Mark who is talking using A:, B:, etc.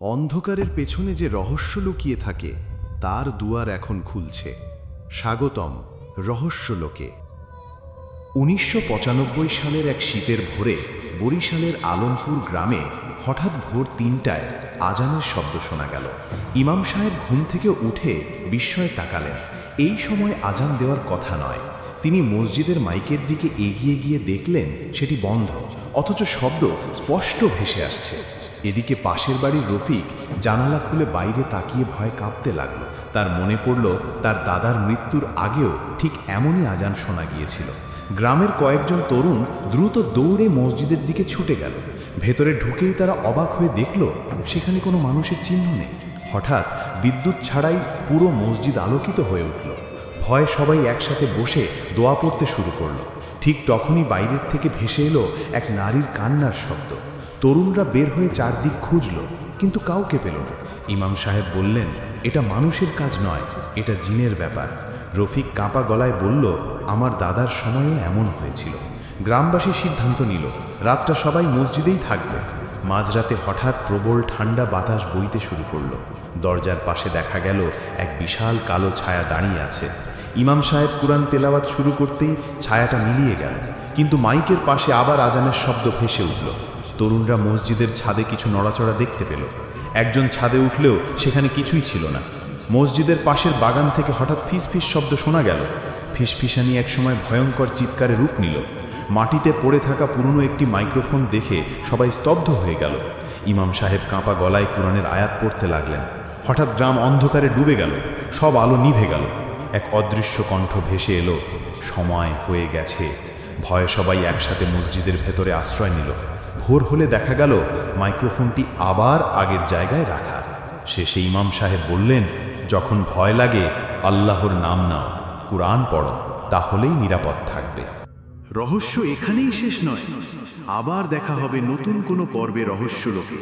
A: অন্ধকারের পেছনে যে রহস্য লুকিয়ে থাকে, তার দুয়ার এখন খুলছে। স্বাগতম রহস্য লোকে উনিশশো পঁচানব্বই সালের এক শীতের ভোরে বরিশালের আলমপুর গ্রামে হঠাৎ ভোর তিনটায় আজানের শব্দ শোনা গেল। ইমাম সাহেব ঘুম থেকে উঠে বিস্ময়ে তাকালেন। এই সময় আজান দেওয়ার কথা নয়। তিনি মসজিদের মাইকের দিকে এগিয়ে গিয়ে দেখলেন সেটি বন্ধ, অথচ শব্দ স্পষ্ট ভেসে আসছে। এদিকে পাশের বাড়ির রফিক জানালা খুলে বাইরে তাকিয়ে ভয় কাঁপতে লাগল। তার মনে পড়ল, তার দাদার মৃত্যুর আগেও ঠিক এমনই আজান শোনা গিয়েছিল। গ্রামের কয়েকজন তরুণ দ্রুত দৌড়ে মসজিদের দিকে ছুটে গেল। ভেতরে ঢুকেই তারা অবাক হয়ে দেখল, সেখানে কোনো মানুষের চিহ্ন নেই। হঠাৎ বিদ্যুৎ ছাড়াই পুরো মসজিদ আলোকিত হয়ে উঠল। ভয়ে সবাই একসাথে বসে দোয়া পড়তে শুরু করল। ঠিক তখনই বাইরের থেকে ভেসে এলো এক নারীর কান্নার শব্দ। তরুণরা বের হয়ে চারদিক খুঁজল, কিন্তু কাউকে পেল না। ইমাম সাহেব বললেন, এটা মানুষের কাজ নয়, এটা জিনের ব্যাপার। রফিক কাঁপা গলায় বলল, আমার দাদার সময়ও এমন হয়েছিল। গ্রামবাসী সিদ্ধান্ত নিল, রাতটা সবাই মসজিদেই থাকবে। মাঝরাতে হঠাৎ প্রবল ঠান্ডা বাতাস বইতে শুরু করল। দরজার পাশে দেখা গেল, এক বিশাল কালো ছায়া দাঁড়িয়ে আছে। ইমাম সাহেব কুরআন তেলাওয়াত শুরু করতেই ছায়াটা মিলিয়ে গেল, কিন্তু মাইকের পাশে আবার আজানের শব্দ ভেসে উঠল। তরুণরা মসজিদের ছাদে কিছু নড়াচড়া দেখতে পেল। একজন ছাদে উঠলেও সেখানে কিছুই ছিল না। মসজিদের পাশের বাগান থেকে হঠাৎ ফিস ফিস শব্দ শোনা গেল। ফিসফিসানি একসময় ভয়ঙ্কর চিৎকারে রূপ নিল। মাটিতে পড়ে থাকা পুরনো একটি মাইক্রোফোন দেখে সবাই স্তব্ধ হয়ে গেল। ইমাম সাহেব কাঁপা গলায় কোরআনের আয়াত পড়তে লাগলেন। হঠাৎ গ্রাম অন্ধকারে ডুবে গেল। সব আলো নিভে গেল। এক অদৃশ্য কণ্ঠ ভেসে এলো, সময় হয়ে গেছে। ভয়ে সবাই একসাথে মসজিদের ভেতরে আশ্রয় নিল। ভোর হলে দেখা গেল, মাইক্রোফোনটি আবার আগের জায়গায় রাখা। শেষে ইমাম সাহেব বললেন, যখন ভয় লাগে, আল্লাহর নাম নাও, কুরআন পড়ো, তাহলেই নিরাপদ থাকবে।
B: রহস্য এখানেই শেষ নয়। আবার দেখা হবে নতুন কোনো পর্বে রহস্য লোকে